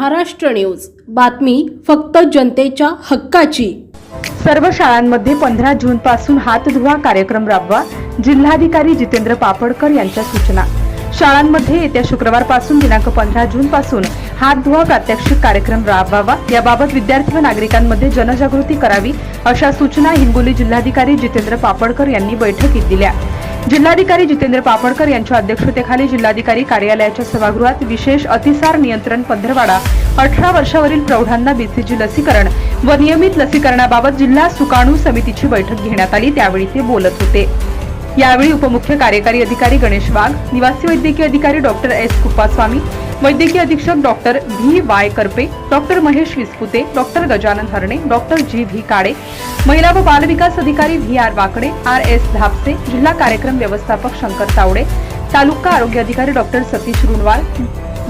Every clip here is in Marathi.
महाराष्ट्र न्यूज. बातमी फक्त जनतेच्या हक्काची. सर्व शाळांमध्ये पंधरा जून पासून हात धुवा कार्यक्रम राबवा जिल्हाधिकारी जितेंद्र पापडकर यांच्या सूचना. शाळांमध्ये येत्या शुक्रवारपासून दिनांक पंधरा जून पासून हात धुवा प्रात्यक्षिक कार्यक्रम राबवावा. याबाबत विद्यार्थी व नागरिकांमध्ये जनजागृती करावी अशा सूचना हिंगोली जिल्हाधिकारी जितेंद्र पापडकर यांनी बैठकीत दिल्या. जिल्हाधिकारी जितेंद्र पापडकर यांच्या अध्यक्षतेखाली जिल्हाधिकारी कार्यालयाच्या सभागृहात विशेष अतिसार नियंत्रण पंधरवाडा अठरा वर्षावरील प्रौढांना बीसीजी लसीकरण व नियमित लसीकरणाबाबत जिल्हा सुकाणू समितीची बैठक घेण्यात आली त्यावेळी ते बोलत होते. यावेळी उपमुख्य कार्यकारी अधिकारी गणेश वाघ निवासी वैद्यकीय अधिकारी डॉक्टर एस कुप्पास्वामी वैद्यकीय अधीक्षक doctor V Y Karpe doctor Mahesh Vispute doctor Gajanan Harne doctor G V Kale महिला व बालविकास अधिकारी V R Wakade R S Dhapse जिल्हा कार्यक्रम व्यवस्थापक शंकर तावडे तालुका आरोग्य अधिकारी doctor Satish Runwal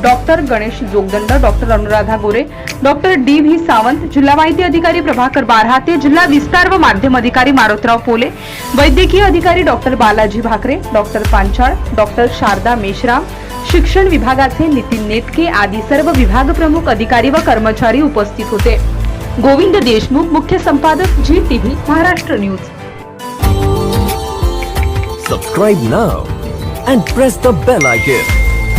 doctor Ganesh Jogdand doctor Anuradha Gore doctor D V Sawant जिल्हा माहिती अधिकारी प्रभाकर बारहाते जिल्हा विस्तार व माध्यम अधिकारी मारोतराव पोले वैद्यकीय अधिकारी doctor Balaji Bhakare doctor Panchal doctor Sharada Meshram शिक्षण विभागाचे नितीन नेटके आदी सर्व विभाग प्रमुख अधिकारी व कर्मचारी उपस्थित होते गोविंद देशमुख मुख्य संपादक Zee TV Maharashtra news subscribe now and press the bell icon.